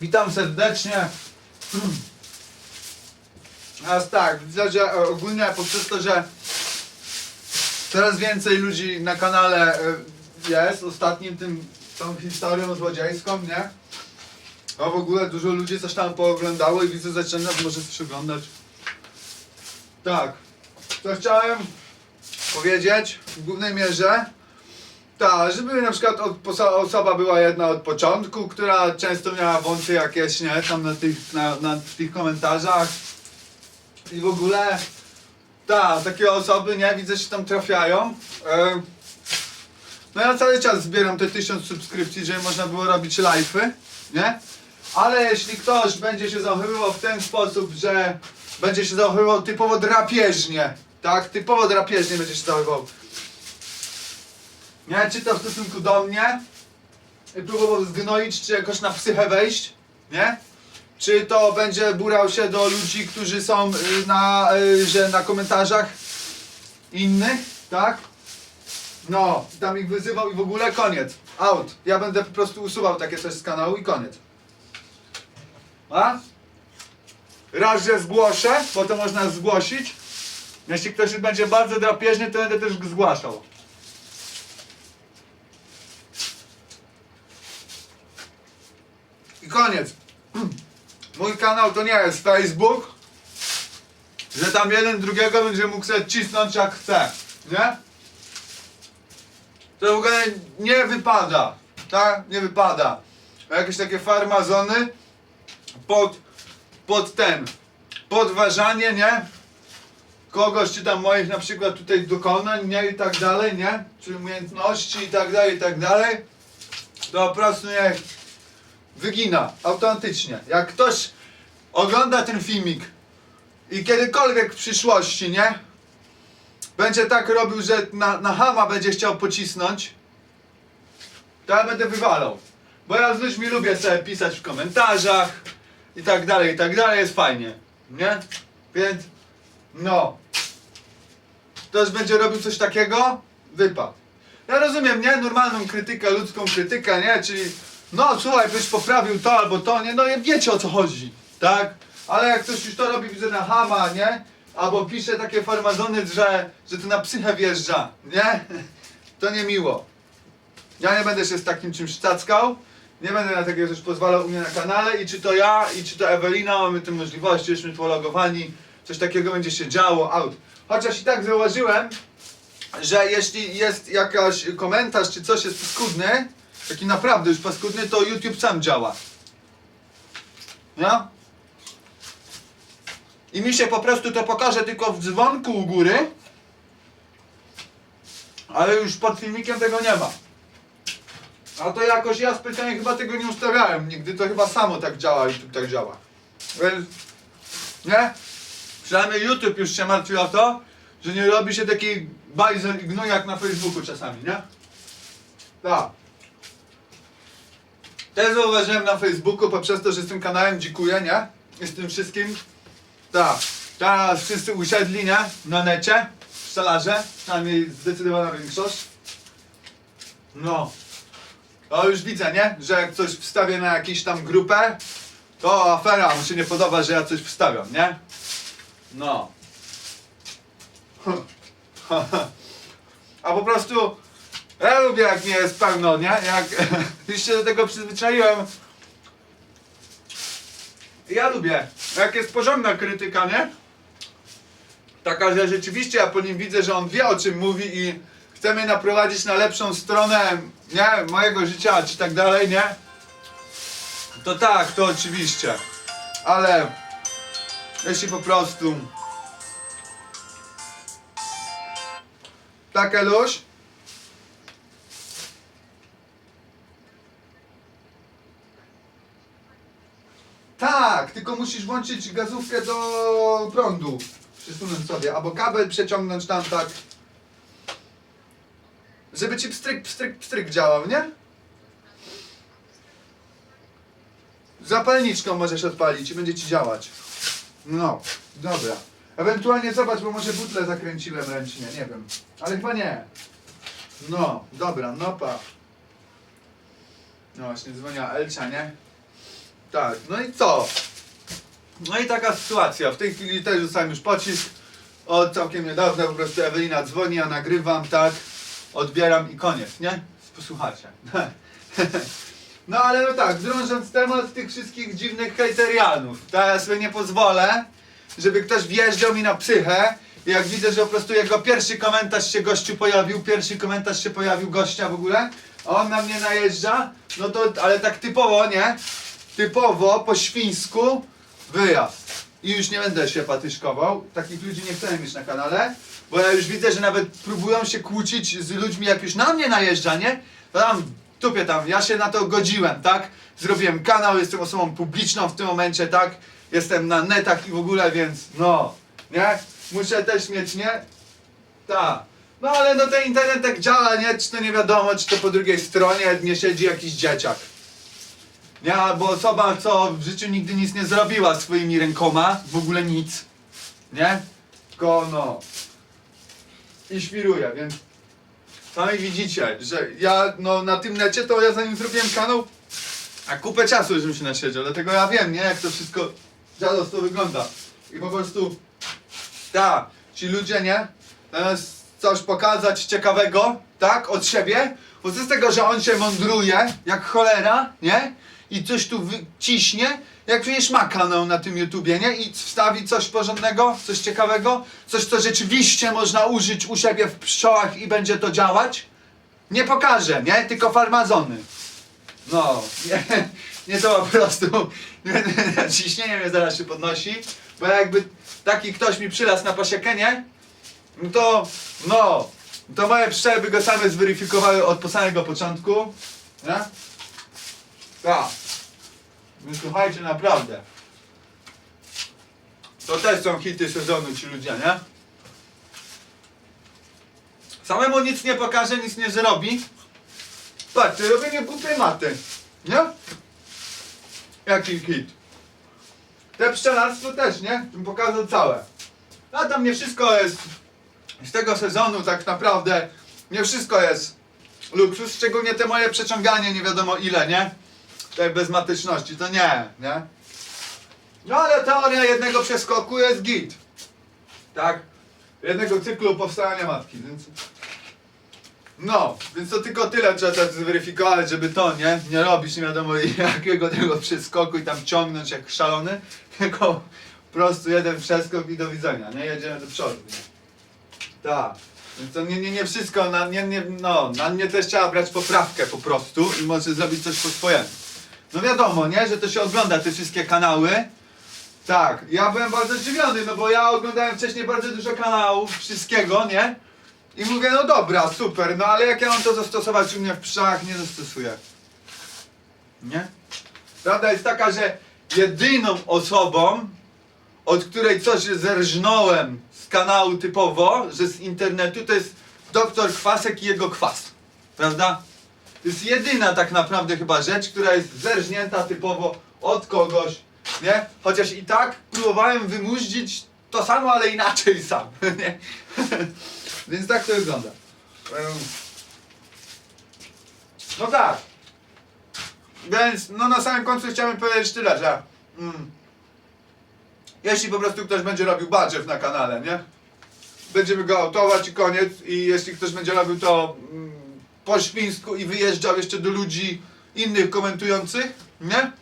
Witam serdecznie. Teraz tak, widzę, że e, ogólnie poprzez to, że coraz więcej ludzi na kanale e, jest, ostatnim tym, tą historią złodziejską, nie? A w ogóle dużo ludzi coś tam pooglądało i widzę, zaczyna może coś oglądać. Tak, to chciałem powiedzieć w głównej mierze, tak, żeby na przykład od, osoba była jedna od początku, która często miała wąty jakieś, nie, tam na tych, na, na tych komentarzach i w ogóle, tak, takie osoby, nie, widzę, że tam trafiają. E, no ja cały czas zbieram te tysiąc subskrypcji, żeby można było robić live'y, nie? Ale jeśli ktoś będzie się zachowywał w ten sposób, że będzie się zachowywał typowo drapieżnie, tak, typowo drapieżnie będzie się zachowywał, nie? Czy to w stosunku do mnie? Próbował zgnoić, czy jakoś na psychę wejść? Nie? Czy to będzie burał się do ludzi, którzy są y, na, y, że na komentarzach innych, tak? No, tam ich wyzywał i w ogóle koniec. Out. Ja będę po prostu usuwał takie coś z kanału i koniec. A? Raz, że zgłoszę, bo to można zgłosić. Jeśli ktoś będzie bardzo drapieżny, to będę też zgłaszał. I koniec. Mój kanał to nie jest Facebook, że tam jeden drugiego będzie mógł sobie cisnąć jak chce, nie? To w ogóle nie wypada, tak? Nie wypada. Jakieś takie farmazony pod, pod ten, podważanie, nie? Kogoś, czy tam moich na przykład tutaj dokonań, nie? I tak dalej, nie? Czy umiejętności i tak dalej, i tak dalej. To po prostu wygina, autentycznie. Jak ktoś ogląda ten filmik i kiedykolwiek w przyszłości, nie? Będzie tak robił, że na, na hama będzie chciał pocisnąć, to ja będę wywalał. Bo ja z ludźmi lubię sobie pisać w komentarzach i tak dalej, i tak dalej, jest fajnie, nie? Więc, no. Ktoś będzie robił coś takiego, wypad. Ja rozumiem, nie? Normalną krytykę, ludzką krytykę, nie? Czyli no słuchaj, byś poprawił to albo to, nie? No wiecie o co chodzi, tak? Ale jak ktoś już to robi, widzę na hama, nie? Albo pisze takie farmazony, że, że to na psychę wjeżdża, nie? To nie miło. Ja nie będę się z takim czymś cackał, nie będę na takie coś pozwalał u mnie na kanale i czy to ja, i czy to Ewelina, mamy te możliwości, jesteśmy pologowani, coś takiego będzie się działo, out. Chociaż i tak zauważyłem, że jeśli jest jakaś komentarz czy coś jest paskudny, taki naprawdę już paskudny, to YouTube sam działa. No? I mi się po prostu to pokaże tylko w dzwonku u góry, ale już pod filmikiem tego nie ma. A to jakoś ja specjalnie chyba tego nie ustawiałem nigdy, to chyba samo tak działa, YouTube tak działa. Więc, nie? Przynajmniej YouTube już się martwi o to, że nie robi się taki bajzel i gnój jak na Facebooku czasami, nie? Tak. Też zauważyłem na Facebooku poprzez to, że tym kanałem dzikuję, nie? I z tym wszystkim. Tak. Teraz wszyscy usiedli, nie? Na necie. Pszczelarze. Przynajmniej zdecydowana większość. No. To już widzę, nie? Że jak coś wstawię na jakąś tam grupę, to afera, mu się nie podoba, że ja coś wstawiam, nie? No. A po prostu ja lubię jak mnie jest pełno, nie? Jak już się do tego przyzwyczaiłem. Ja lubię. Jak jest porządna krytyka, nie? Taka, że rzeczywiście ja po nim widzę, że on wie o czym mówi i chce mnie naprowadzić na lepszą stronę, nie? Mojego życia, czy tak dalej, nie? To tak, to oczywiście. Ale jeśli po prostu tak, Eluś? Tak, tylko musisz włączyć gazówkę do prądu. Przesunąć sobie, albo kabel przeciągnąć tam tak. Żeby ci pstryk, pstryk, pstryk działał, nie? Zapalniczką możesz odpalić i będzie ci działać. No, dobra. Ewentualnie zobacz, bo może butle zakręciłem ręcznie, nie wiem. Ale chyba nie. No, dobra, no pa. No właśnie, dzwonia Elcia, nie? Tak, no i co? No i taka sytuacja. W tej chwili też dostałem już pocisk. Od całkiem niedawna po prostu Ewelina dzwoni, ja nagrywam, tak, odbieram i koniec, nie? Posłuchajcie. No ale no tak, drążąc temat tych wszystkich dziwnych hejterianów, to ja sobie nie pozwolę, żeby ktoś wjeżdżał mi na psychę jak widzę, że po prostu jego pierwszy komentarz się gościu pojawił, pierwszy komentarz się pojawił gościa w ogóle, a on na mnie najeżdża, no to, ale tak typowo, nie? Typowo, po świńsku, wyjazd. I już nie będę się patyszkował, takich ludzi nie chcę mieć na kanale, bo ja już widzę, że nawet próbują się kłócić z ludźmi, jak już na mnie najeżdża, nie? To tam, tupie tam, ja się na to godziłem, tak? Zrobiłem kanał, jestem osobą publiczną w tym momencie, tak? Jestem na netach i w ogóle, więc no, nie? Muszę też mieć, nie? Tak. No ale no ten internet tak działa, nie? Czy to nie wiadomo, czy to po drugiej stronie nie siedzi jakiś dzieciak. Nie, bo osoba, co w życiu nigdy nic nie zrobiła swoimi rękoma, w ogóle nic, nie? Tylko no, i świruje, więc sami widzicie, że ja no na tym necie to ja zanim zrobiłem kanał, a kupę czasu żebym się nasiedział, dlatego ja wiem, nie, jak to wszystko dziadostwo wygląda. I po prostu, tak, ci ludzie, nie, zamiast coś pokazać ciekawego, tak, od siebie, bo z tego, że on się mądruje, jak cholera, nie, i coś tu wyciśnie, jak przecież ma kanał na tym YouTubie, nie, i wstawi coś porządnego, coś ciekawego, coś, co rzeczywiście można użyć u siebie w pszczołach i będzie to działać, nie pokaże, nie, tylko farmazony. No, nie, nie to po prostu ciśnienie mnie zaraz się podnosi, bo jakby taki ktoś mi przylazł na pasiekę, nie? No to, no, to moje pszczoły by go same zweryfikowały od samego początku, nie? Tak. Więc słuchajcie, naprawdę. To też są hity sezonu ci ludzie, nie? Samemu nic nie pokaże, nic nie zrobi. Patrzcie, robienie głupie maty. Nie? Jaki hit. Te pszczelarstwo też, nie? Bym pokazał całe. A tam nie wszystko jest z tego sezonu tak naprawdę. Nie wszystko jest luksus, szczególnie te moje przeciąganie nie wiadomo ile, nie? Tej bezmatyczności, to nie, nie? No ale teoria jednego przeskoku jest git. Tak? Jednego cyklu powstania matki, więc... No, więc to tylko tyle trzeba teraz zweryfikować, żeby to, nie? Nie robić nie wiadomo jakiego tego przeskoku i tam ciągnąć jak szalony, tylko po prostu jeden przeskok i do widzenia, nie? Jedziemy do przodu. Tak. Więc to nie, nie, nie wszystko, na, nie, nie, no, na mnie też trzeba brać poprawkę po prostu i może zrobić coś po swojemu. No wiadomo, nie? Że to się ogląda te wszystkie kanały. Tak, ja byłem bardzo zdziwiony, no bo ja oglądałem wcześniej bardzo dużo kanałów, wszystkiego, nie? I mówię, no dobra, super, no ale jak ja mam to zastosować u mnie w pszczach, nie zastosuję. Nie? Prawda jest taka, że jedyną osobą, od której coś zerżnąłem z kanału typowo, że z internetu, to jest doktor Kwasek i jego kwas. Prawda? To jest jedyna tak naprawdę chyba rzecz, która jest zerżnięta typowo od kogoś, nie? Chociaż i tak próbowałem wymuździć to samo, ale inaczej sam, nie? Więc tak to wygląda. No tak. Więc no na samym końcu chciałem powiedzieć tyle, że mm, jeśli po prostu ktoś będzie robił budżet na kanale, nie? Będziemy go autować i koniec. I jeśli ktoś będzie robił to mm, po świńsku i wyjeżdżał jeszcze do ludzi innych komentujących, nie?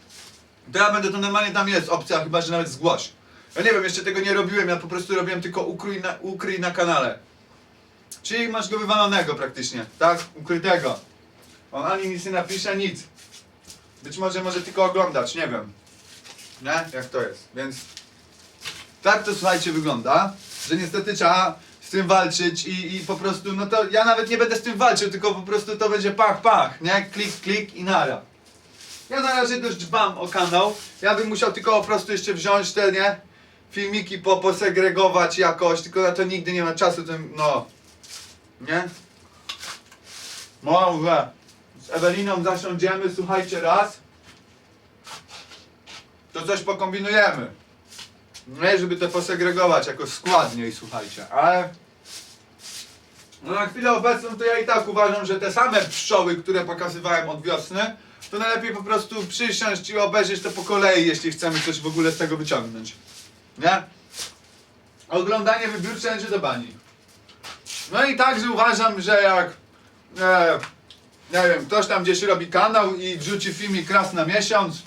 To ja będę to normalnie tam jest opcja, chyba że nawet zgłoś. Ja nie wiem, jeszcze tego nie robiłem, ja po prostu robiłem tylko ukryj na, ukryj na kanale. Czyli masz go wywalonego praktycznie, tak? Ukrytego. On ani nic nie napisze, nic. Być może może tylko oglądać, nie wiem. Nie? Jak to jest. Więc tak to słuchajcie wygląda, że niestety trzeba z tym walczyć i, i po prostu, no to ja nawet nie będę z tym walczył, tylko po prostu to będzie pach, pach, nie? Klik, klik i nara. Ja na razie też dbam o kanał. Ja bym musiał tylko po prostu jeszcze wziąć te, nie? Filmiki po, posegregować jakoś, tylko na to nigdy nie ma czasu, tym, no. Nie? Może. Z Eweliną zasiądziemy, słuchajcie raz. To coś pokombinujemy. Nie, żeby to posegregować jakoś składniej, słuchajcie, ale... No na chwilę obecną to ja i tak uważam, że te same pszczoły, które pokazywałem od wiosny, to najlepiej po prostu przysiąść i obejrzeć to po kolei, jeśli chcemy coś w ogóle z tego wyciągnąć. Nie? Oglądanie wybiórcze należy do bani. No i także uważam, że jak e, nie wiem, ktoś tam gdzieś robi kanał i wrzuci filmik raz na miesiąc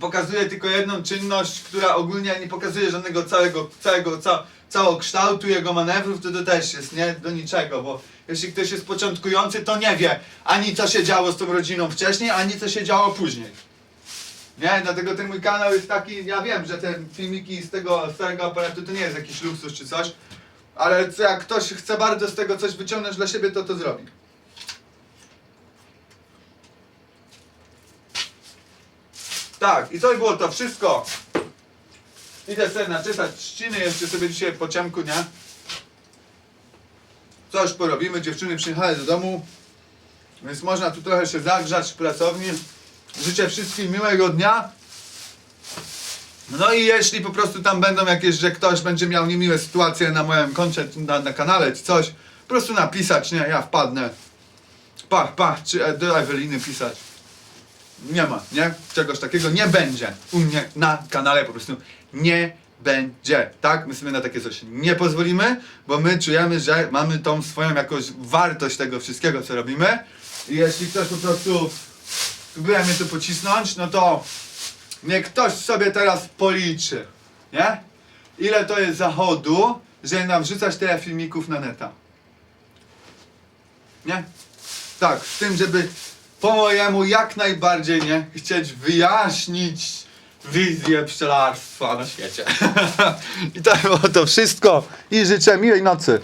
pokazuje tylko jedną czynność, która ogólnie nie pokazuje żadnego całego, całego, ca, całokształtu jego manewrów, to to też jest nie do niczego, bo jeśli ktoś jest początkujący, to nie wie ani co się działo z tą rodziną wcześniej, ani co się działo później. Nie, dlatego ten mój kanał jest taki, ja wiem, że te filmiki z tego starego aparatu to nie jest jakiś luksus czy coś, ale jak ktoś chce bardzo z tego coś wyciągnąć dla siebie, to to zrobi. Tak, i to by było to wszystko. Idę sobie naczesać trzciny jeszcze sobie dzisiaj po ciemku, nie? Coś porobimy, dziewczyny przyjechały do domu, więc można tu trochę się zagrzać w pracowni. Życzę wszystkim miłego dnia. No i jeśli po prostu tam będą jakieś, że ktoś będzie miał niemiłe sytuacje na moim koncie, na, na kanale czy coś, po prostu napisać, nie, ja wpadnę. Pach, pach, czy do Eweliny pisać. Nie ma, nie? Czegoś takiego nie będzie. U mnie na kanale po prostu nie będzie, tak? My sobie na takie coś nie pozwolimy, bo my czujemy, że mamy tą swoją jakąś wartość tego wszystkiego, co robimy. I jeśli ktoś po prostu próbuje mnie tu pocisnąć, no to niech ktoś sobie teraz policzy, nie? Ile to jest zachodu, żeby nam wrzucać tyle filmików na neta. Nie? Tak, z tym, żeby po mojemu jak najbardziej nie chcieć wyjaśnić wizję pszczelarstwa na świecie. I to było to wszystko i życzę miłej nocy.